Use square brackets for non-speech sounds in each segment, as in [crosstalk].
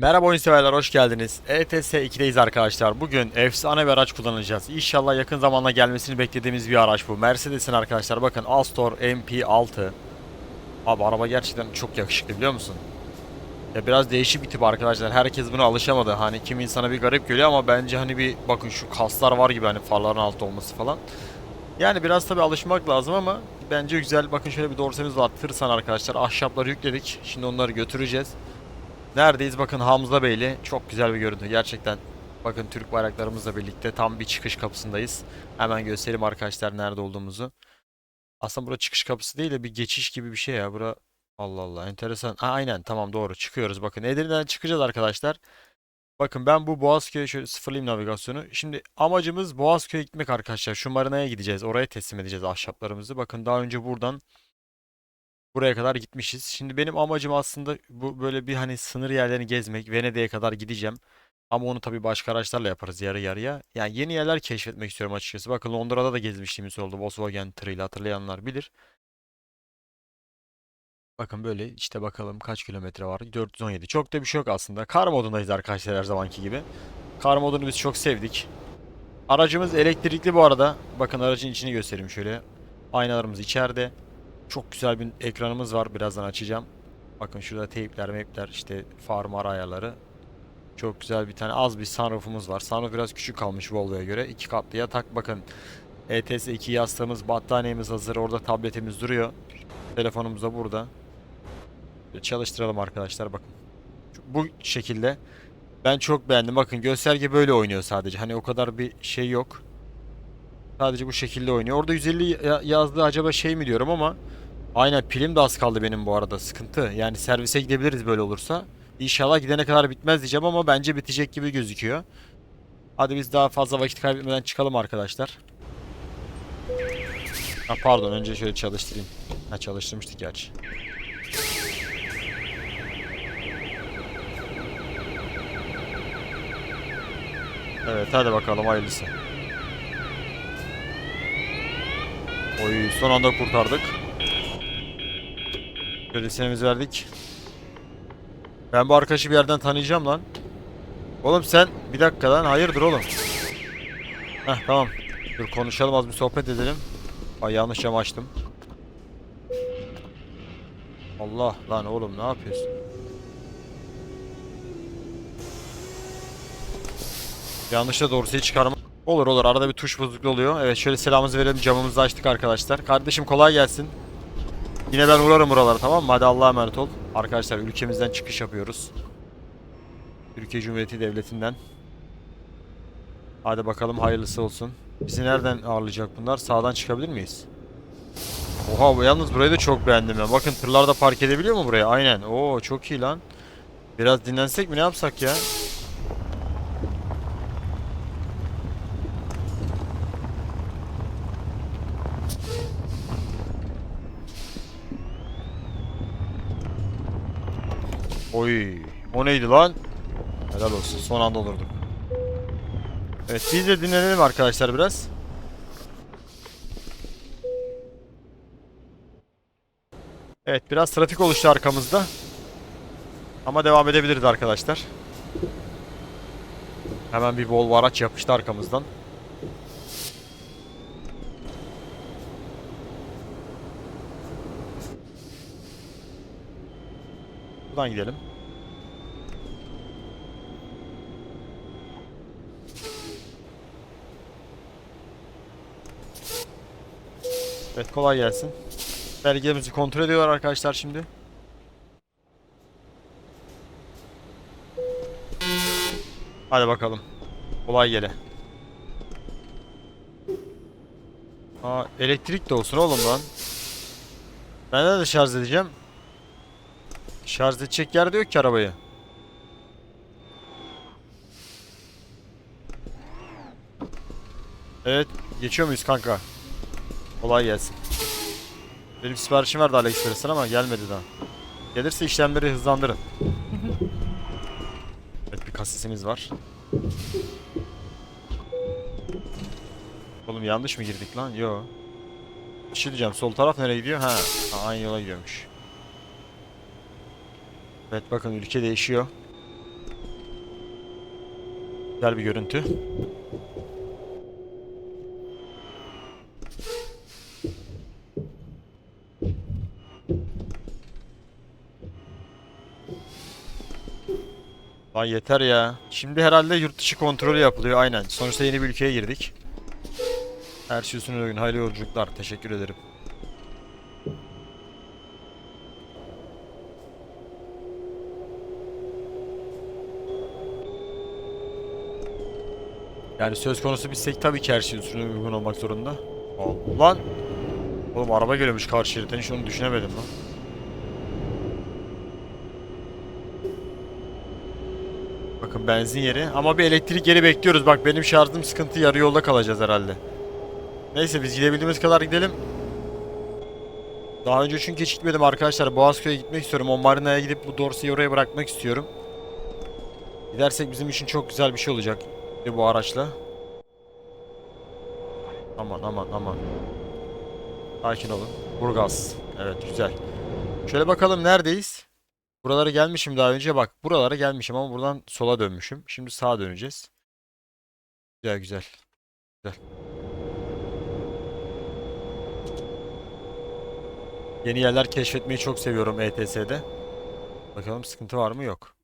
Merhaba oyun severler hoş geldiniz. ETS 2'deyiz arkadaşlar. Bugün efsane bir araç kullanacağız. İnşallah yakın zamanda gelmesini beklediğimiz bir araç bu. Mercedes'in arkadaşlar bakın Astor MP6. Abi araba gerçekten çok yakışıklı biliyor musun? Ya biraz değişik bir tip arkadaşlar. Herkes buna alışamadı. Hani kim insana bir garip geliyor ama bence hani bir bakın şu kaslar var gibi hani farların altta olması falan. Yani biraz tabi alışmak lazım ama bence güzel. Bakın şöyle bir dorsemiz var. Tırsan arkadaşlar. Ahşapları yükledik. Şimdi onları götüreceğiz. Neredeyiz? Bakın Hamza Beyli. Çok güzel bir görüntü. Gerçekten. Bakın Türk bayraklarımızla birlikte tam bir çıkış kapısındayız. Hemen göstereyim arkadaşlar nerede olduğumuzu. Aslında bura çıkış kapısı değil de bir geçiş gibi bir şey ya. Bura Allah Allah enteresan. Ha, aynen tamam doğru çıkıyoruz. Bakın Edirne'den çıkacağız arkadaşlar. Bakın ben bu Boğazköy'e şöyle sıfırlayayım navigasyonu. Şimdi amacımız Boğazköy'e gitmek arkadaşlar. Şu marinaya gideceğiz. Oraya teslim edeceğiz ahşaplarımızı. Bakın daha önce buradan Buraya kadar gitmişiz. Şimdi benim amacım aslında bu böyle bir hani sınır yerlerini gezmek. Venedik'e kadar gideceğim. Ama onu tabii başka araçlarla yaparız yarı yarıya. Yani yeni yerler keşfetmek istiyorum açıkçası. Bakın Londra'da da gezmişliğimiz oldu. Volkswagen tırıyla hatırlayanlar bilir. Bakın böyle işte bakalım kaç kilometre var. 417. Çok da bir şey yok aslında. Kar modundayız arkadaşlar her zamanki gibi. Kar modunu biz çok sevdik. Aracımız elektrikli bu arada. Bakın aracın içini göstereyim şöyle. Aynalarımız içeride. Çok güzel bir ekranımız var. Birazdan açacağım. Bakın şurada teypler, mapler, işte far mar ayarları. Çok güzel bir tane az bir sunroofumuz var. Sunroof biraz küçük kalmış Volvo'ya göre. İki katlı yatak. Bakın ETS 2 yastığımız, battaniyemiz hazır. Orada tabletimiz duruyor. Telefonumuz da burada. Çalıştıralım arkadaşlar bakın. Bu şekilde. Ben çok beğendim. Bakın gösterge böyle oynuyor sadece. Hani o kadar bir şey yok. Sadece bu şekilde oynuyor. Orada 150 ya- yazdığı acaba şey mi diyorum ama aynen pilim de az kaldı benim bu arada. Sıkıntı. Yani servise gidebiliriz böyle olursa. İnşallah gidene kadar bitmez diyeceğim ama bence bitecek gibi gözüküyor. Hadi biz daha fazla vakit kaybetmeden çıkalım arkadaşlar. Ha pardon önce şöyle çalıştırayım. Ha çalıştırmıştık gerçi. Evet hadi bakalım hayırlısı. Oy son anda kurtardık. Kredisyenimizi verdik. Ben bu arkadaşı bir yerden tanıyacağım lan. Oğlum sen bir dakika lan hayırdır oğlum. Heh tamam. Dur konuşalım az bir sohbet edelim. Ay yanlış cam açtım. Allah lan oğlum ne yapıyorsun? Yanlışla dorseyi çıkarma. Olur olur arada bir tuş bozukluğu oluyor. Evet şöyle selamımızı verelim camımızı açtık arkadaşlar. Kardeşim kolay gelsin. Yine ben uğrarım buralara tamam mı? Hadi Allah'a emanet ol. Arkadaşlar ülkemizden çıkış yapıyoruz. Türkiye Cumhuriyeti Devleti'nden. Hadi bakalım hayırlısı olsun. Bizi nereden ağırlayacak bunlar? Sağdan çıkabilir miyiz? Oha bu yalnız burayı da çok beğendim ben. Bakın tırlar da park edebiliyor mu buraya? Aynen. Oo çok iyi lan. Biraz dinlensek mi ne yapsak ya? Oy, o neydi lan? Helal olsun. Son anda olurduk. Evet, biz de dinlenelim arkadaşlar biraz. Evet, biraz trafik oluştu arkamızda. Ama devam edebiliriz arkadaşlar. Hemen bir Volvo araç yapıştı arkamızdan. Buradan gidelim. Evet kolay gelsin. Belgemizi kontrol ediyorlar arkadaşlar şimdi. Hadi bakalım. Kolay gele. Aa elektrik de olsun oğlum lan. Ben de şarj edeceğim. Şarj edecek yer de yok ki arabayı. Evet, geçiyor muyuz kanka? Kolay gelsin. Benim siparişim vardı AliExpress'ten ama gelmedi daha. Gelirse işlemleri hızlandırın. Evet, bir kasesimiz var. Oğlum yanlış mı girdik lan? Yo. Bir şey diyeceğim. Sol taraf nereye gidiyor? Ha, ha aynı yola gidiyormuş. Evet bakın ülke değişiyor. Güzel bir görüntü. Lan yeter ya. Şimdi herhalde yurt dışı kontrolü yapılıyor aynen. Sonuçta yeni bir ülkeye girdik. Her şey üstüne uygun. Hayırlı yolculuklar. Teşekkür ederim. Yani söz konusu bizsek tabii ki her şey üstüne uygun olmak zorunda. Lan! Oğlum araba geliyormuş karşı şeritten hiç onu düşünemedim lan. Bakın benzin yeri ama bir elektrik yeri bekliyoruz. Bak benim şarjım sıkıntı yarı yolda kalacağız herhalde. Neyse biz gidebildiğimiz kadar gidelim. Daha önce çünkü hiç gitmedim arkadaşlar. Boğazköy'e gitmek istiyorum. O marinaya gidip bu Dorsey'i oraya bırakmak istiyorum. Gidersek bizim için çok güzel bir şey olacak. Bu araçla. Aman aman aman. Sakin olun. Burgaz. Evet güzel. Şöyle bakalım neredeyiz? Buralara gelmişim daha önce. Bak buralara gelmişim ama buradan sola dönmüşüm. Şimdi sağa döneceğiz. Güzel güzel. Güzel. Yeni yerler keşfetmeyi çok seviyorum ETS'de. Bakalım sıkıntı var mı? Yok.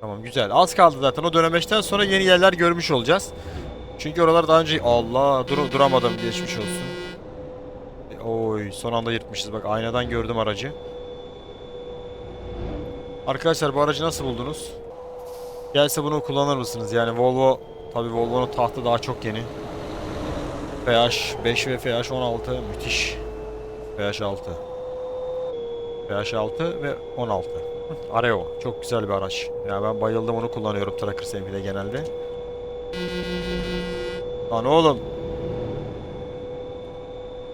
Tamam güzel. Az kaldı zaten. O dönemeçten sonra yeni yerler görmüş olacağız. Çünkü oralar daha önce... Allah dur duramadım. Geçmiş olsun. E, Oy son anda yırtmışız. Bak aynadan gördüm aracı. Arkadaşlar bu aracı nasıl buldunuz? Gelse bunu kullanır mısınız? Yani Volvo... Tabii Volvo'nun tahtı daha çok yeni. FH5 ve FH16 müthiş. FH6. FH6 ve 16. Areo. Çok güzel bir araç. Ya ben bayıldım onu kullanıyorum Tracker MP'de genelde. Lan oğlum.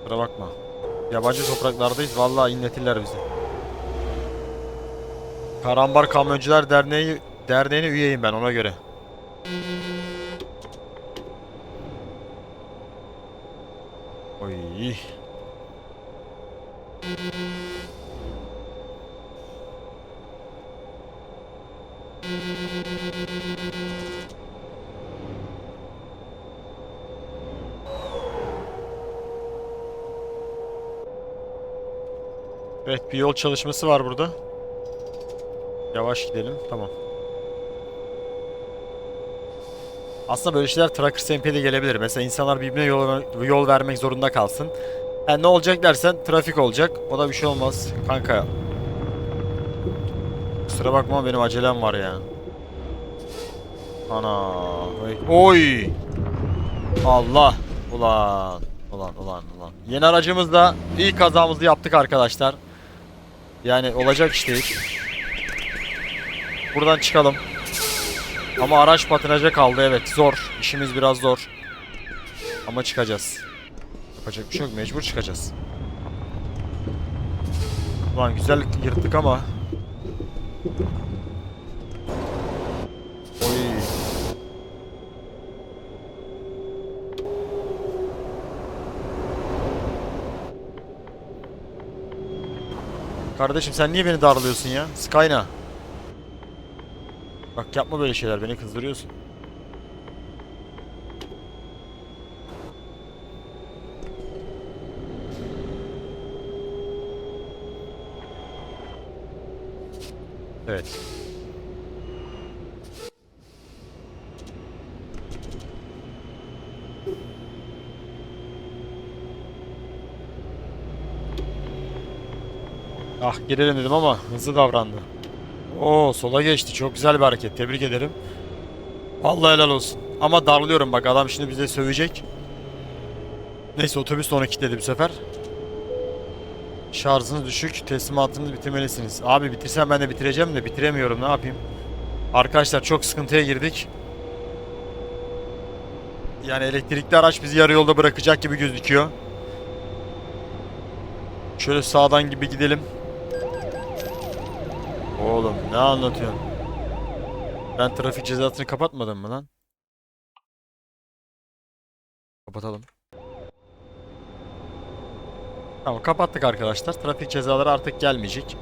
Kusura bakma. Yabancı topraklardayız. Vallahi inletirler bizi. Karambar Kamyoncular Derneği derneğine üyeyim ben ona göre. Oy. Evet bir yol çalışması var burada. Yavaş gidelim. Tamam. Aslında böyle şeyler Tracker SMP'de gelebilir. Mesela insanlar birbirine yol, yol vermek zorunda kalsın. Yani ne olacak dersen trafik olacak. O da bir şey olmaz. Kanka. Kusura bakma benim acelem var ya. Ana. Oy. Allah. Ulan. Ulan ulan ulan. Yeni aracımızla ilk kazamızı yaptık arkadaşlar. Yani olacak iş değil. Buradan çıkalım. Ama araç patinaja kaldı evet zor. İşimiz biraz zor. Ama çıkacağız. Yapacak bir şey yok mecbur çıkacağız. Ulan güzel yırttık ama. Oy. Kardeşim sen niye beni darlıyorsun ya? Skyna. Bak yapma böyle şeyler beni kızdırıyorsun. Evet. Ah girelim dedim ama hızlı davrandı. Oo sola geçti. Çok güzel bir hareket. Tebrik ederim. Vallahi helal olsun. Ama darlıyorum bak adam şimdi bize sövecek. Neyse otobüs de onu kilitledi bu sefer. Şarjınız düşük. Teslimatınızı bitirmelisiniz. Abi bitirsem ben de bitireceğim de bitiremiyorum. Ne yapayım? Arkadaşlar çok sıkıntıya girdik. Yani elektrikli araç bizi yarı yolda bırakacak gibi gözüküyor. Şöyle sağdan gibi gidelim. Oğlum ne anlatıyorsun? Ben trafik cezasını kapatmadım mı lan? Kapatalım. Tamam kapattık arkadaşlar. Trafik cezaları artık gelmeyecek.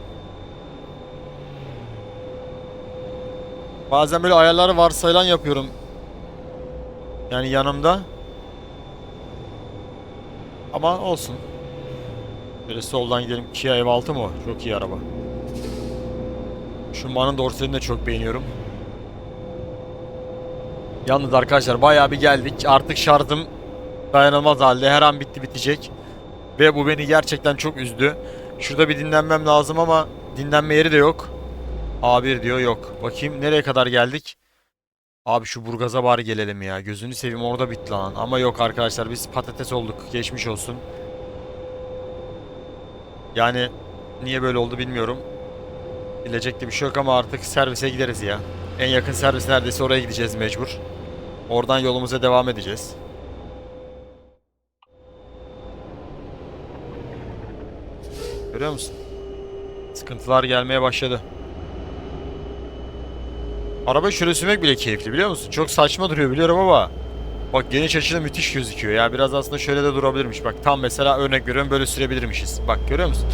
Bazen böyle ayarları varsayılan yapıyorum. Yani yanımda. Ama olsun. Böyle soldan gidelim. Kia Ev6 mı? Çok iyi araba. Şu Man'ın dorselini de çok beğeniyorum. Yalnız arkadaşlar bayağı bir geldik. Artık şarjım dayanılmaz halde. Her an bitti bitecek. Ve bu beni gerçekten çok üzdü. Şurada bir dinlenmem lazım ama dinlenme yeri de yok. A1 diyor yok. Bakayım nereye kadar geldik? Abi şu Burgaz'a bari gelelim ya. Gözünü seveyim orada bitti lan. Ama yok arkadaşlar biz patates olduk. Geçmiş olsun. Yani niye böyle oldu bilmiyorum. Bilecek bir şey yok ama artık servise gideriz ya. En yakın servis neredeyse oraya gideceğiz mecbur. Oradan yolumuza devam edeceğiz. Görüyor musun? Sıkıntılar gelmeye başladı. Arabayı şöyle sürmek bile keyifli biliyor musun? Çok saçma duruyor biliyorum ama Bak geniş açıda müthiş gözüküyor ya. Biraz aslında şöyle de durabilirmiş. Bak tam mesela örnek veriyorum böyle sürebilirmişiz. Bak görüyor musun?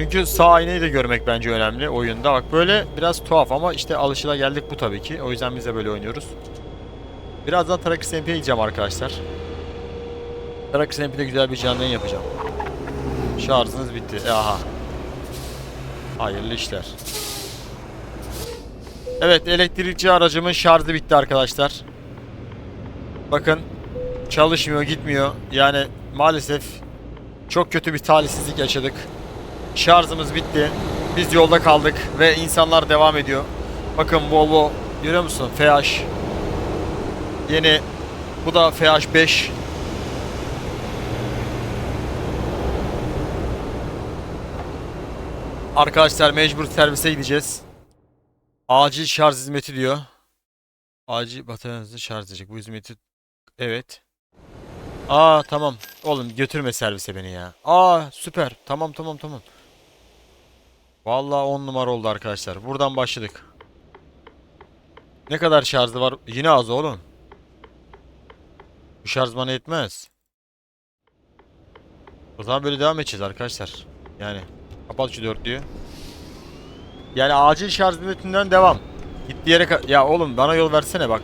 Çünkü sağ aynayı da görmek bence önemli oyunda. Bak böyle biraz tuhaf ama işte alışılageldik bu tabii ki. O yüzden biz de böyle oynuyoruz. Birazdan Trackers MP'ye gideceğim arkadaşlar. Trackers MP'de güzel bir canlı yapacağım. Şarjınız bitti. E, aha. Hayırlı işler. Evet elektrikçi aracımın şarjı bitti arkadaşlar. Bakın çalışmıyor gitmiyor. Yani maalesef çok kötü bir talihsizlik yaşadık. Şarjımız bitti. Biz yolda kaldık ve insanlar devam ediyor. Bakın Volvo görüyor musun? FH. Yeni bu da FH 5. Arkadaşlar mecbur servise gideceğiz. Acil şarj hizmeti diyor. Acil bataryanızı şarj edecek. Bu hizmeti Evet. Aa tamam. Oğlum götürme servise beni ya. Aa süper. Tamam tamam tamam. Vallahi 10 numara oldu arkadaşlar. Buradan başladık. Ne kadar şarjı var? Yine az oğlum. Bu şarj bana yetmez. O zaman böyle devam edeceğiz arkadaşlar. Yani kapat şu dörtlüyü. Yani acil şarj hizmetinden devam. Gittiği yere Ya oğlum bana yol versene bak.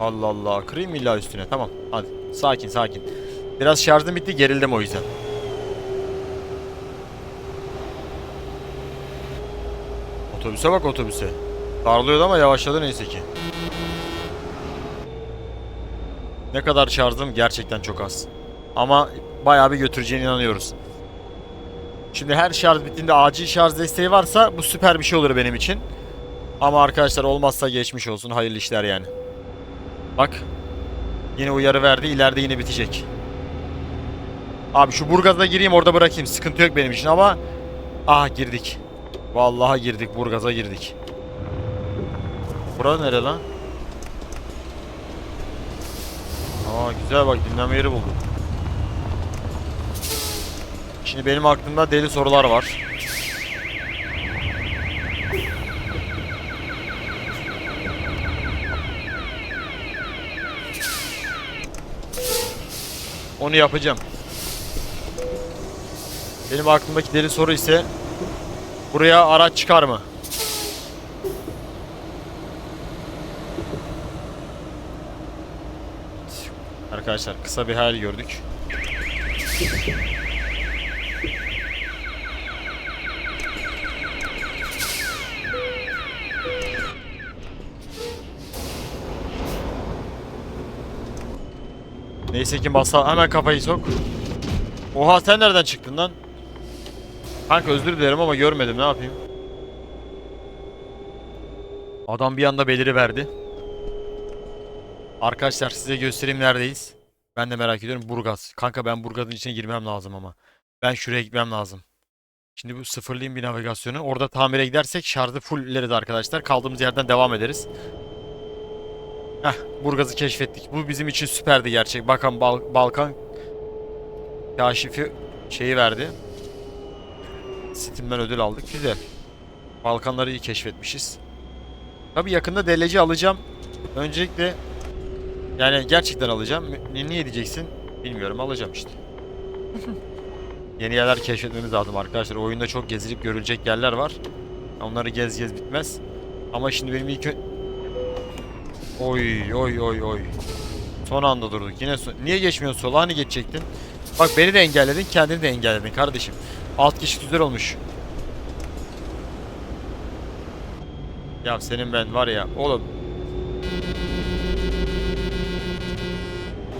Allah Allah. Kırayım illa üstüne. Tamam. Hadi. Sakin sakin. Biraz şarjım bitti. Gerildim o yüzden. Otobüse bak otobüse. Darlıyordu ama yavaşladı neyse ki. Ne kadar şarjım gerçekten çok az. Ama bayağı bir götüreceğine inanıyoruz. Şimdi her şarj bittiğinde acil şarj desteği varsa bu süper bir şey olur benim için. Ama arkadaşlar olmazsa geçmiş olsun. Hayırlı işler yani. Bak. Yine uyarı verdi. İleride yine bitecek. Abi şu Burgaz'a gireyim orada bırakayım. Sıkıntı yok benim için ama ah girdik. Vallahi girdik. Burgaz'a girdik. Burası nere lan? Aa güzel bak dinlenme yeri buldum. Şimdi benim aklımda deli sorular var. Onu yapacağım. Benim aklımdaki deli soru ise buraya araç çıkar mı? Arkadaşlar kısa bir hayal gördük. Neyse ki masa hemen kafayı sok. Oha sen nereden çıktın lan? Kanka özür dilerim ama görmedim ne yapayım. Adam bir anda beliri verdi. Arkadaşlar size göstereyim neredeyiz. Ben de merak ediyorum Burgaz. Kanka ben Burgaz'ın içine girmem lazım ama. Ben şuraya gitmem lazım. Şimdi bu sıfırlayayım bir navigasyonu. Orada tamire gidersek şarjı fullleriz arkadaşlar. Kaldığımız yerden devam ederiz. Heh, Burgaz'ı keşfettik. Bu bizim için süperdi gerçek. Bakın Bal- Balkan kaşifi şeyi verdi. Steam'den ödül aldık. Güzel. Balkanları iyi keşfetmişiz. Tabii yakında DLC alacağım. Öncelikle yani gerçekten alacağım. Ni- Niye diyeceksin? Bilmiyorum alacağım işte. [laughs] Yeni yerler keşfetmemiz lazım arkadaşlar. Oyunda çok gezilip görülecek yerler var. Onları gez gez bitmez. Ama şimdi benim ilk Oy oy oy oy. Son anda durduk. Yine son... Niye geçmiyorsun sola? Hani geçecektin? Bak beni de engelledin, kendini de engelledin kardeşim. Alt geçit güzel olmuş. Ya senin ben var ya oğlum.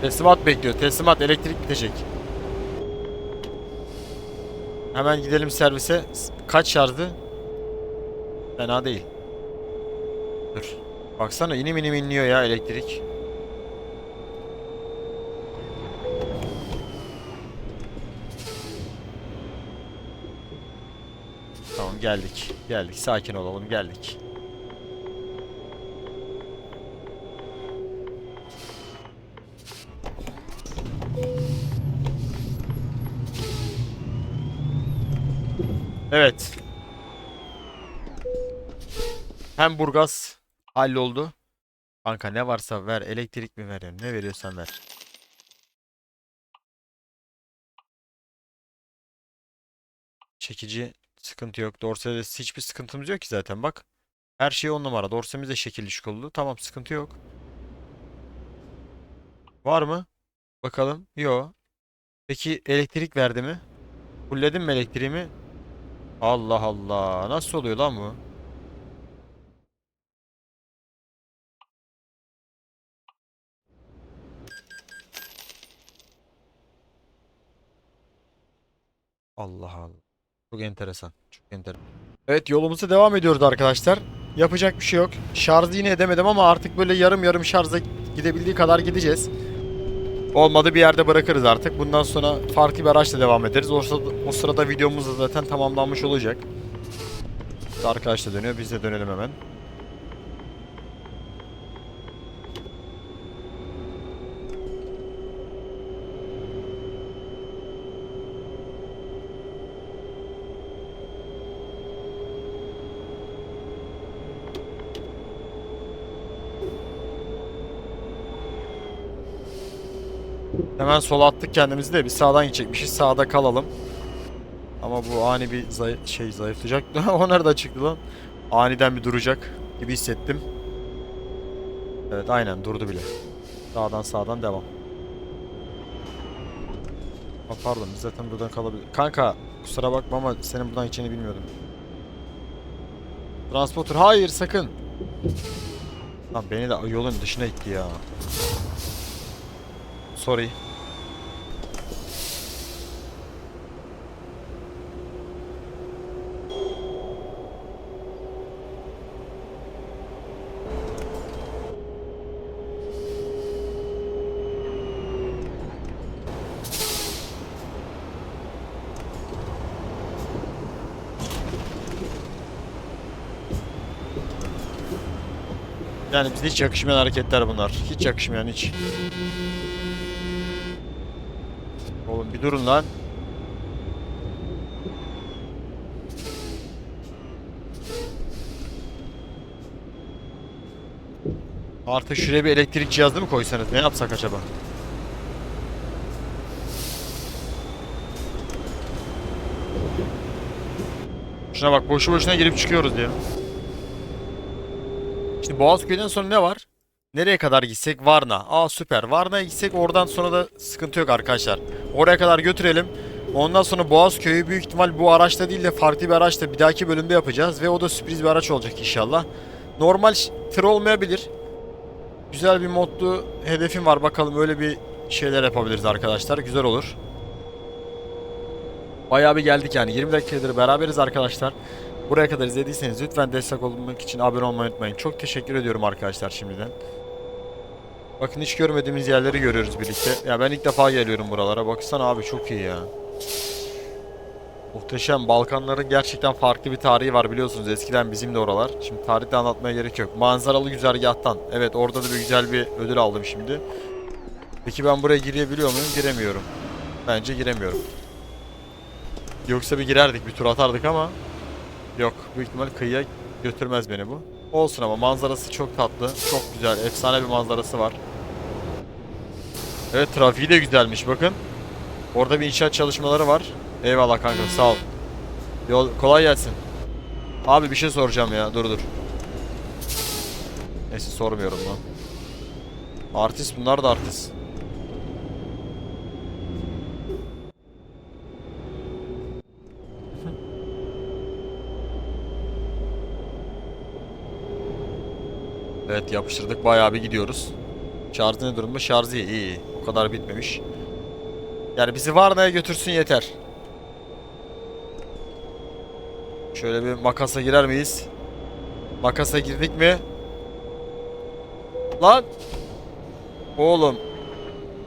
Teslimat bekliyor. Teslimat elektrik bitecek. Hemen gidelim servise. Kaç şarjdı? Fena değil. Dur. Baksana inim inim inliyor ya elektrik. Geldik. Geldik. Sakin olalım. Geldik. Evet. Hem Burgaz halloldu. Kanka ne varsa ver. Elektrik mi veriyorsun? Ne veriyorsan ver. Çekici sıkıntı yok. Dorse'de hiçbir sıkıntımız yok ki zaten bak. Her şey on numara. Dorsemiz de şekilli şukullu. Tamam sıkıntı yok. Var mı? Bakalım. Yo. Peki elektrik verdi mi? Fulledin mi elektriğimi? Allah Allah. Nasıl oluyor lan bu? Allah Allah. Çok enteresan. Çok enteresan. Evet yolumuza devam ediyoruz arkadaşlar. Yapacak bir şey yok. Şarjı yine edemedim ama artık böyle yarım yarım şarjla gidebildiği kadar gideceğiz. Olmadı bir yerde bırakırız artık. Bundan sonra farklı bir araçla devam ederiz. O o sırada videomuz da zaten tamamlanmış olacak. Arkadaş da dönüyor. Biz de dönelim hemen. Hemen sola attık kendimizi de bir sağdan gidecekmişiz. Sağda kalalım. Ama bu ani bir zayıf, şey zayıflayacak. [laughs] o nereden çıktı lan? Aniden bir duracak gibi hissettim. Evet aynen durdu bile. Sağdan sağdan devam. Ha, pardon biz zaten buradan kalabilir. Kanka kusura bakma ama senin buradan gideceğini bilmiyordum. Transporter hayır sakın. Lan beni de yolun dışına itti ya. Sorry. Yani bize hiç yakışmayan hareketler bunlar. Hiç yakışmayan hiç. Oğlum bir durun lan. Artık şuraya bir elektrik cihazı mı koysanız? Ne yapsak acaba? Şuna bak boşu boşuna girip çıkıyoruz diyor. Şimdi Boğazköy'den sonra ne var? Nereye kadar gitsek? Varna. Aa süper. Varna'ya gitsek oradan sonra da sıkıntı yok arkadaşlar. Oraya kadar götürelim. Ondan sonra Boğazköy'ü büyük ihtimal bu araçta değil de farklı bir araçta bir dahaki bölümde yapacağız. Ve o da sürpriz bir araç olacak inşallah. Normal tır olmayabilir. Güzel bir modlu hedefim var. Bakalım öyle bir şeyler yapabiliriz arkadaşlar. Güzel olur. Bayağı bir geldik yani. 20 dakikadır beraberiz arkadaşlar. Buraya kadar izlediyseniz lütfen destek olmak için abone olmayı unutmayın. Çok teşekkür ediyorum arkadaşlar şimdiden. Bakın hiç görmediğimiz yerleri görüyoruz birlikte. Ya ben ilk defa geliyorum buralara. Baksana abi çok iyi ya. Muhteşem. Balkanların gerçekten farklı bir tarihi var biliyorsunuz. Eskiden bizim de oralar. Şimdi tarih de anlatmaya gerek yok. Manzaralı güzergahtan. Evet orada da bir güzel bir ödül aldım şimdi. Peki ben buraya girebiliyor muyum? Giremiyorum. Bence giremiyorum. Yoksa bir girerdik, bir tur atardık ama Yok. Büyük ihtimal kıyıya götürmez beni bu. Olsun ama manzarası çok tatlı. Çok güzel. Efsane bir manzarası var. Evet trafiği de güzelmiş bakın. Orada bir inşaat çalışmaları var. Eyvallah kanka sağ ol. Yol kolay gelsin. Abi bir şey soracağım ya. Dur dur. Neyse sormuyorum lan. Artist bunlar da artist. Evet yapıştırdık bayağı bir gidiyoruz. Şarjı ne durumda? Şarjı iyi, iyi. O kadar bitmemiş. Yani bizi Varna'ya götürsün yeter. Şöyle bir makasa girer miyiz? Makasa girdik mi? Lan! Oğlum.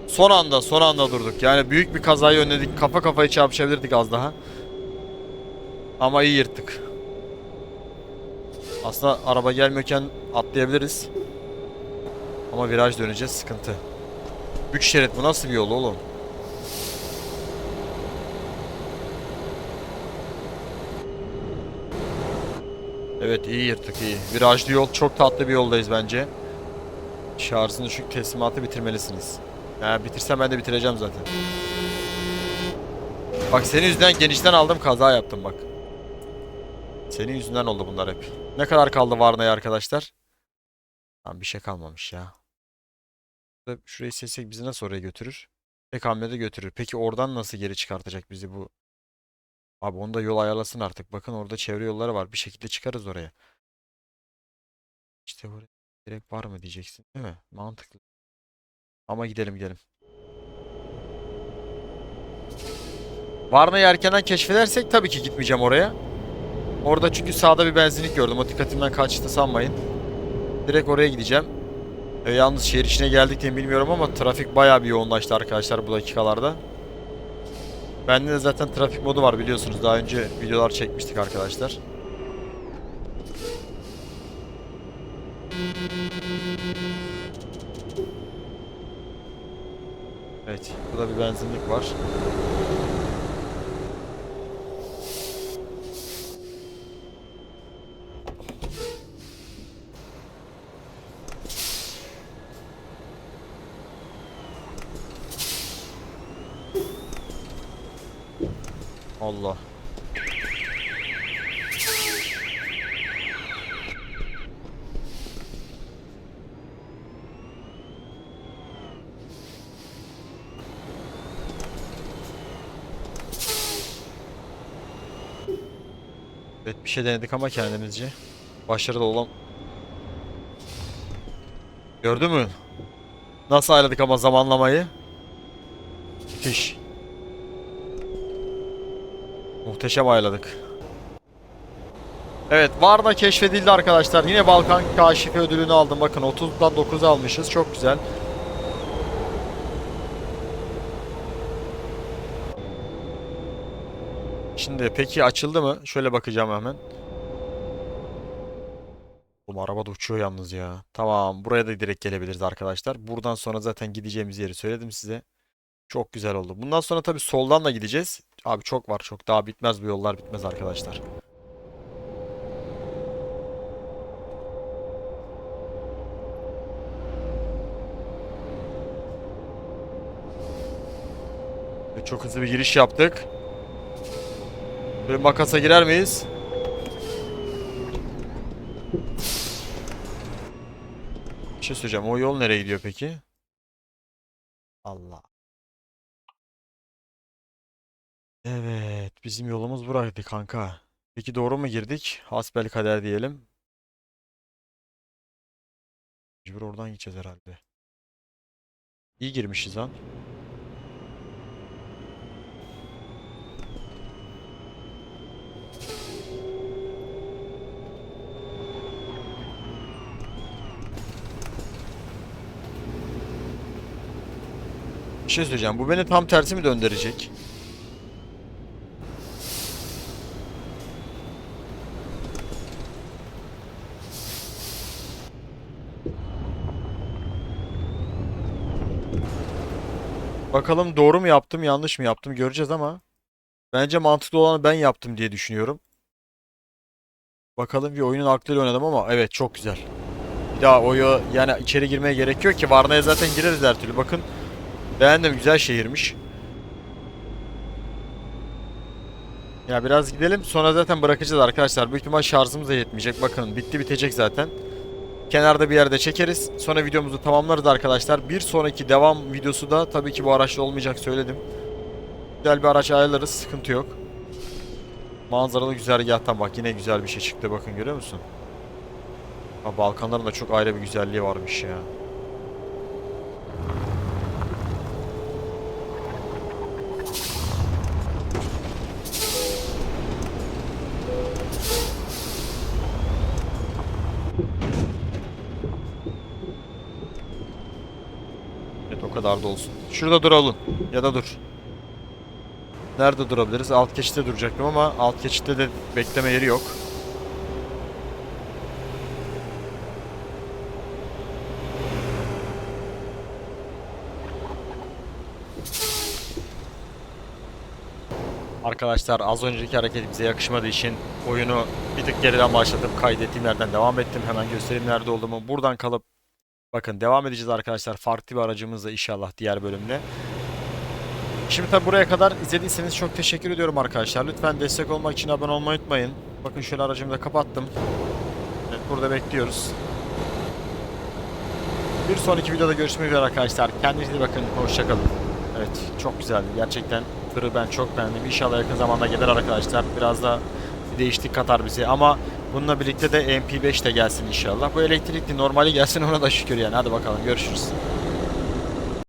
Son anda, son anda durduk. Yani büyük bir kazayı önledik. Kafa kafaya çarpışabilirdik az daha. Ama iyi yırttık. Aslında araba gelmiyorken atlayabiliriz. Ama viraj döneceğiz sıkıntı. 3 şerit bu nasıl bir yol oğlum? Evet iyi yırttık iyi. Virajlı yol çok tatlı bir yoldayız bence. Şarjın düşük teslimatı bitirmelisiniz. Yani bitirsem ben de bitireceğim zaten. Bak senin yüzünden genişten aldım kaza yaptım bak. Senin yüzünden oldu bunlar hep. Ne kadar kaldı Varna'ya arkadaşlar? Tamam bir şey kalmamış ya. Şurayı seçsek bizi nasıl oraya götürür? Tek hamlede götürür. Peki oradan nasıl geri çıkartacak bizi bu? Abi onu da yol ayarlasın artık. Bakın orada çevre yolları var. Bir şekilde çıkarız oraya. İşte buraya gerek var mı diyeceksin değil mi? Mantıklı. Ama gidelim gidelim. Varna'yı erkenden keşfedersek tabii ki gitmeyeceğim oraya. Orada çünkü sağda bir benzinlik gördüm. O dikkatimden kaçtı sanmayın. Direkt oraya gideceğim. E, yalnız şehir içine geldik diye bilmiyorum ama trafik bayağı bir yoğunlaştı arkadaşlar bu dakikalarda. Bende de zaten trafik modu var biliyorsunuz. Daha önce videolar çekmiştik arkadaşlar. Evet, burada bir benzinlik var. Allah. Evet bir şey denedik ama kendimizce. Başarılı olan. Gördün mü? Nasıl ayarladık ama zamanlamayı? Müthiş. Muhteşem ayarladık. Evet Varna keşfedildi arkadaşlar. Yine Balkan Kaşifi ödülünü aldım. Bakın 30'dan 9 almışız. Çok güzel. Şimdi peki açıldı mı? Şöyle bakacağım hemen. Oğlum araba da uçuyor yalnız ya. Tamam buraya da direkt gelebiliriz arkadaşlar. Buradan sonra zaten gideceğimiz yeri söyledim size. Çok güzel oldu. Bundan sonra tabii soldan da gideceğiz. Abi çok var çok. Daha bitmez bu yollar bitmez arkadaşlar. Çok hızlı bir giriş yaptık. Bir makasa girer miyiz? Bir şey söyleyeceğim. O yol nereye gidiyor peki? Allah. Evet, bizim yolumuz buraydı kanka. Peki doğru mu girdik? Hasbelkader diyelim. Mecbur oradan gideceğiz herhalde. İyi girmişiz lan. Bir şey söyleyeceğim. Bu beni tam tersi mi döndürecek? Bakalım doğru mu yaptım, yanlış mı yaptım göreceğiz ama bence mantıklı olanı ben yaptım diye düşünüyorum. Bakalım bir oyunun aklıyla oynadım ama evet çok güzel. Bir daha oyu yani içeri girmeye gerek yok ki Varna'ya zaten gireriz her türlü. Bakın beğendim güzel şehirmiş. Ya biraz gidelim sonra zaten bırakacağız arkadaşlar. Büyük ihtimal şarjımız da yetmeyecek. Bakın bitti bitecek zaten. kenarda bir yerde çekeriz. Sonra videomuzu tamamlarız arkadaşlar. Bir sonraki devam videosu da tabii ki bu araçla olmayacak söyledim. Güzel bir araç ayarlarız. Sıkıntı yok. Manzaralı güzergahtan bak yine güzel bir şey çıktı bakın görüyor musun? Ha, Balkanların da çok ayrı bir güzelliği varmış ya. Evet o kadar da olsun. Şurada duralım. Ya da dur. Nerede durabiliriz? Alt geçitte duracaktım ama alt geçitte de bekleme yeri yok. Arkadaşlar az önceki hareketimize yakışmadığı için oyunu bir tık geriden başlatıp kaydettiğim yerden devam ettim. Hemen göstereyim nerede olduğumu. Buradan kalıp bakın devam edeceğiz arkadaşlar. Farklı bir aracımızla inşallah diğer bölümde. Şimdi tabi buraya kadar izlediyseniz çok teşekkür ediyorum arkadaşlar. Lütfen destek olmak için abone olmayı unutmayın. Bakın şöyle aracımı da kapattım. Evet, burada bekliyoruz. Bir sonraki videoda görüşmek üzere arkadaşlar. Kendinize bakın. Hoşçakalın. Evet çok güzeldi. Gerçekten tırı ben çok beğendim. İnşallah yakın zamanda gelir arkadaşlar. Biraz da bir değişiklik katar bize. Ama bununla birlikte de MP5 de gelsin inşallah. Bu elektrikli normali gelsin ona da şükür yani. Hadi bakalım görüşürüz.